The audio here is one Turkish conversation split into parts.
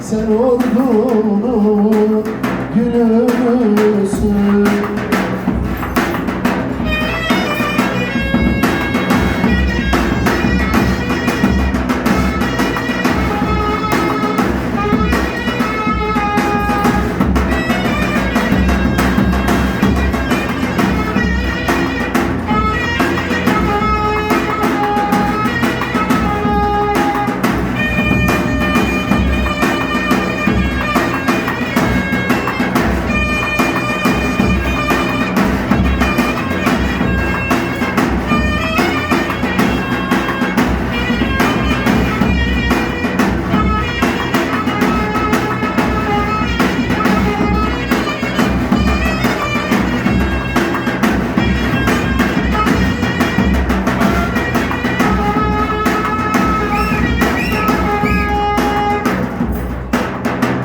sen ol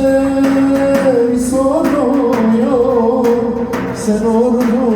şey soruyor Sen orada